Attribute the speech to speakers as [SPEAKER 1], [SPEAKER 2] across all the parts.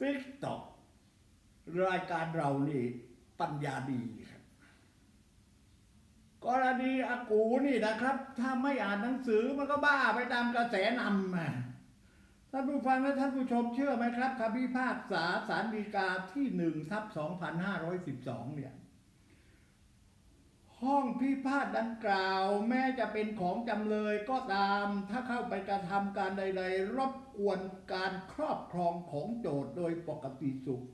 [SPEAKER 1] ติ๊กตอกรายการเรานี่ปัญญาดีครับ กรณีอากูนี่นะครับ ถ้าไม่อ่านหนังสือมันก็บ้าไปตามกระแสนำมาท่านผู้ฟังและท่านผู้ชมเชื่อไหมครับคำพิพากษาสารดีกาที่หนึ่งทับสองพันห้าร้อยสิบสองเนี่ย ห้องพิพาทดังกล่าว แม้จะเป็นของจำเลยก็ตาม ถ้าเข้าไปกระทำการใด ๆ รบกวนการครอบครองของโจทย์โดยปกติสุข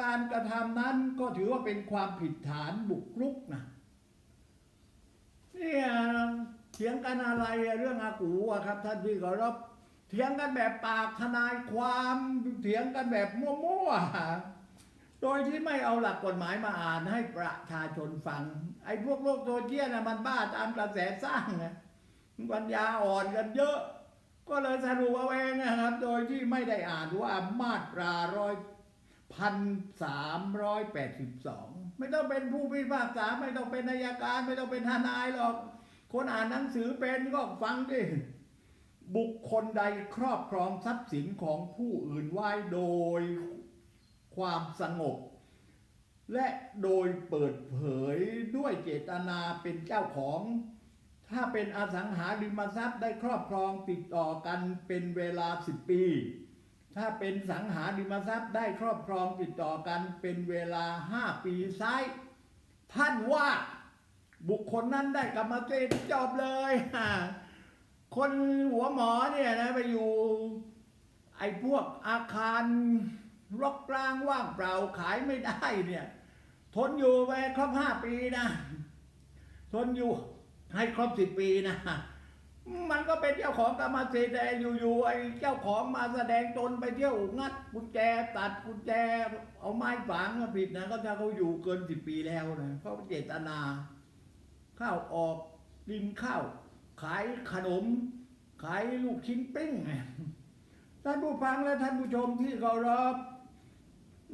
[SPEAKER 1] การกระทำนั้นก็ถือว่าเป็นความผิดฐานบุกรุกนะเนี่ยเถียงกันอะไรเรื่องอากูอะครับ ท่านที่เคารพเถียงกันแบบปากทนายความเถียงกันแบบมั่วๆ โดยที่ไม่เอาหลักกฎหมายมาอ่านให้ประชาชนฟัง ไอ้พวกโลกโซเชียลนะมันบ้าตามกระแสสร้างนะปัญญาอ่อนกันเยอะ ก็เลยสรุปเอาเองนะครับ โดยที่ไม่ได้อ่านว่ามาตราร้อยพันสามร้อยแปดสิบสองไม่ต้องเป็นผู้พิพากษาไม่ต้องเป็นนายการ ไม่ต้องเป็นทนายหรอก คนอ่านหนังสือเป็นก็ฟังดิบุคคลใดครอบครองทรัพย์สินของผู้อื่นไว้โดย ความสงบ และโดยเปิดเผยด้วยเจตนาเป็นเจ้าของ ถ้าเป็นอสังหาริมทรัพย์ได้ครอบครองติดต่อกันเป็นเวลา 10 ปี ถ้าเป็นสังหาริมทรัพย์ได้ครอบครองติดต่อกันเป็นเวลา 5 ปีซ้าย ท่านว่าบุคคลนั้นได้กรรมสิทธิ์จบเลยคนหัวหมอเนี่ยนะไปอยู่ ไอ้พวกอาคาร รกร้างว่างเปล่าขายไม่ได้เนี่ย ทนอยู่ไปครบห้าปีนะ ทนอยู่ให้ครบสิบปีนะ มันก็เป็นเจ้าของกรรมสิทธิ์แต่อยู่ๆไอ้เจ้าของมาแสดงตนไปเที่ยวงัดกุญแจตัดกุญแจเอาไม้ฝังผิดนะก็ถ้าเขาอยู่เกินสิบปีแล้วนะเขาเจตนา ข้าออกดินข้าว ขายขนม ขายลูกชิ้นปิ้งท่านผู้ฟังและท่านผู้ชมที่เคารพ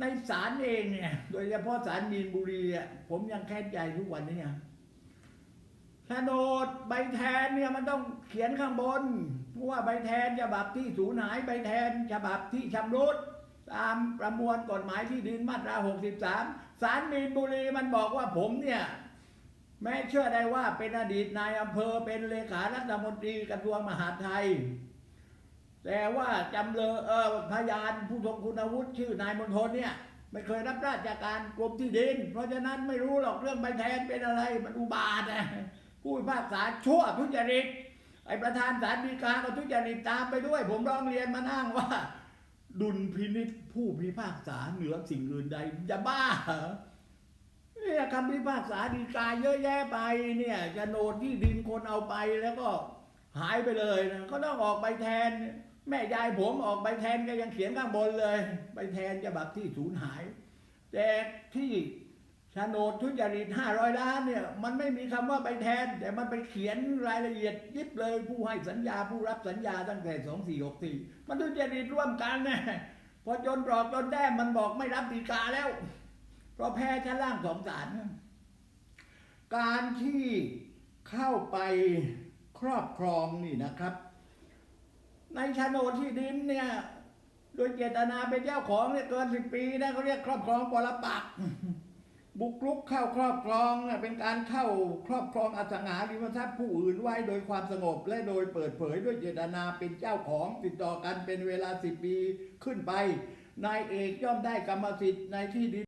[SPEAKER 1] ในศาลเองเนี่ย โดยเฉพาะศาลมีนบุรีอะผมยังแค้นใจทุกวันนี้อะโฉนดใบแทนเนี่ยมันต้องเขียนข้างบนเพราะว่าใบแทนฉบับที่สูญหายใบแทนฉบับที่ชำรุดตามประมวลกฎหมายที่ดินมาตรา 63 ศาลมีนบุรีมันบอกว่าผมเนี่ยแม้เชื่อได้ว่าเป็นอดีตนายอำเภอเป็นเลขารัฐมนตรีกระทรวงมหาดไทย แต่ว่าจำเลยเออพยานผู้ทรงคุณวุฒิชื่อนายมณฑลเนี่ยไม่เคยรับราชการกรมที่ดิน เพราะฉะนั้นไม่รู้หรอกเรื่องใบแทนเป็นอะไร มันอุบาทนะผู้พิพากษาชั่วทุจริตไอประธานศาลฎีกาก็ทุจริตตามไปด้วย ผมร้องเรียนมานั่งว่า ดุลพินิษผู้พิพากษาเหนือสิ่งอื่นใดจะบ้าเหรอเนี่ยคำพิพากษาดีกาเยอะแยะไปเนี่ยจะโนดที่ดินคนเอาไปแล้วก็ หายไปเลยนะก็ต้องออกใบแทน แม่ยายผมออกใบแทนก็ยังเขียนข้างบนเลย ใบแทนฉบับที่สูญหาย แต่ที่โฉนดทุจริตห้าร้อยล้านเนี่ยมันไม่มีคำว่าใบแทน แต่มันไปเขียนรายละเอียดยิบเลยผู้ให้สัญญาผู้รับสัญญาตั้งแต่สองสี่หกสี่มันทุจริตร่วมกันนะพอจนรอกจนแต้มมันบอกไม่รับดีกาแล้ว เพราะแพ้ชั้นล่างสองศาลการที่เข้าไป ครอบครองนี่นะครับ ในโฉนดที่ดินเนี่ยโดยเจตนาเป็นเจ้าของเนี่ยเกินสิบปีนะเขาเรียกครอบครองปรปักบุกรุกเข้าครอบครองเนี่ยเป็นการเข้าครอบครองอสังหาริมทรัพย์ผู้อื่นไว้โดยความสงบ และโดยเปิดเผยด้วยเจตนาเป็นเจ้าของติดต่อกันเป็นเวลาสิบปีขึ้นไปนายเอกย่อมได้กรรมสิทธิ์ในที่ดิน